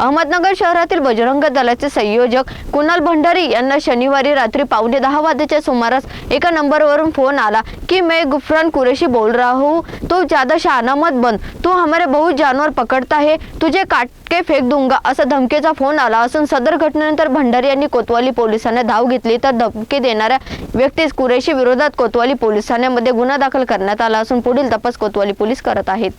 अहमदनगर शहरातील बजरंग दलाचे संयोजक कुणाल भंडारी यांना शनिवारी रात्री पावणे दहा वाजेच्या सुमारास एका नंबरवरून फोन आला की मैं गुफरान कुरेशी बोल रहा हूँ. तो ज्यादा शहाना मत बन. तू हमारे बहुत जानवर पकडता है. तुझे काटके फेक दूंगा. असा धमकीचा फोन आला असून सदर घटनेनंतर भंडारी यांनी कोतवाली पोलिसांना धाव घेतली. तर धमकी देणाऱ्या व्यक्तीस कुरेशी विरोधात कोतवाली पोलीस ठाण्यामध्ये गुन्हा दाखल करण्यात आला असून पुढील तपास कोतवाली पोलीस करत आहेत.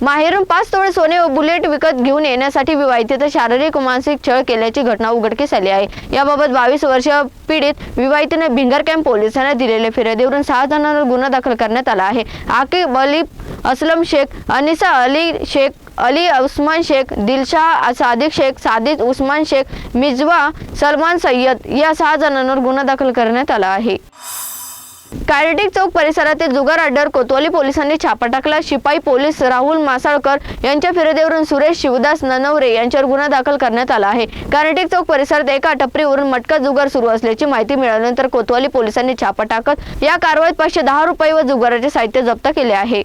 माहेरून पाच तोळे सोने व बुलेट विकत घेऊन येण्यासाठी विवाहितेत शारीरिक मानसिक छळ केल्याची घटना उघडकीस आली आहे. याबाबत बावीस वर्ष पीडित विवाहितेने भिंगर कॅम्प पोलिसांना दिलेले फिर्यादीवरून सहा जणांवर गुन्हा दाखल करण्यात आला आहे. आकिब अली असलम शेख अनिसा अली शेख अली उस्मान शेख दिलशाह सादिक शेख सादिक उस्मान शेख मिजवा सलमान सय्यद या सहा जणांवर गुन्हा दाखल करण्यात आला आहे. कार्डिक चौक परिसरातील जुगार अड्ड्यावर कोतवाली पोलिसांनी छापा टाकला. शिपाई पोलीस राहुल मासाळकर यांच्या फिर्यादीवरून सुरेश शिवदास ननवरे यांच्यावर गुन्हा दाखल करण्यात आला आहे. कार्डिक चौक परिसरात एका टपरीवरून मटका जुगार सुरू असल्याची माहिती मिळाल्यानंतर कोतवाली पोलिसांनी छापा टाकत या कारवाईत पाचशे दहा रुपये व जुगाराचे साहित्य जप्त केले आहे.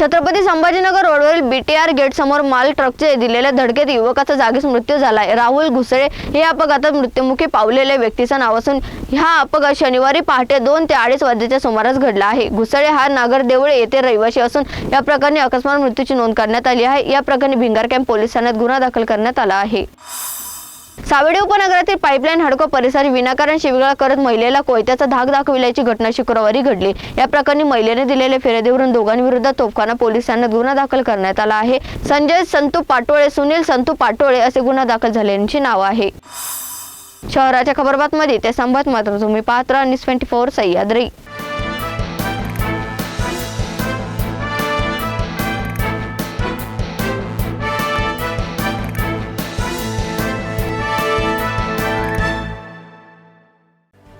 छत्रपती संभाजीनगर रोडवरील बीटीआर गेट समोर माल ट्रकचे दिलेल्या धडकेत युवकाचा जागीच मृत्यू झाला. आहे राहुल घुसळे हे अपघातात मृत्युमुखी पावलेल्या व्यक्तीचं नाव असून हा अपघात शनिवारी पहाटे दोन ते अडीच वाजेच्या सुमारास घडला आहे. घुसळे हा नागर देवळे येथे रहिवासी असून या प्रकरणी अकस्मात मृत्यूची नोंद करण्यात आली आहे. या प्रकरणी भिंगार कॅम्प पोलीस ठाण्यात गुन्हा दाखल करण्यात आला आहे. सावेडी उपनगरातील पाईपलाईन हडको परिसर विनाकारण शिवीगाळ करत महिलेला कोयत्याचा धाक दाखविल्याची घटना शुक्रवारी घडली. या प्रकरणी महिलेने दिलेल्या फिर्यादीवरून दोघांविरुद्ध तोफखाना पोलिसांना गुन्हा दाखल करण्यात आला आहे. संजय संतू पाटोळे सुनील संतू पाटोळे असे गुन्हा दाखल झाल्याची नाव आहे. शहराच्या खबरबातमध्ये त्या संभात मात्र तुम्ही पात्र न्यूज ट्वेंटी फोर सह्याद्री.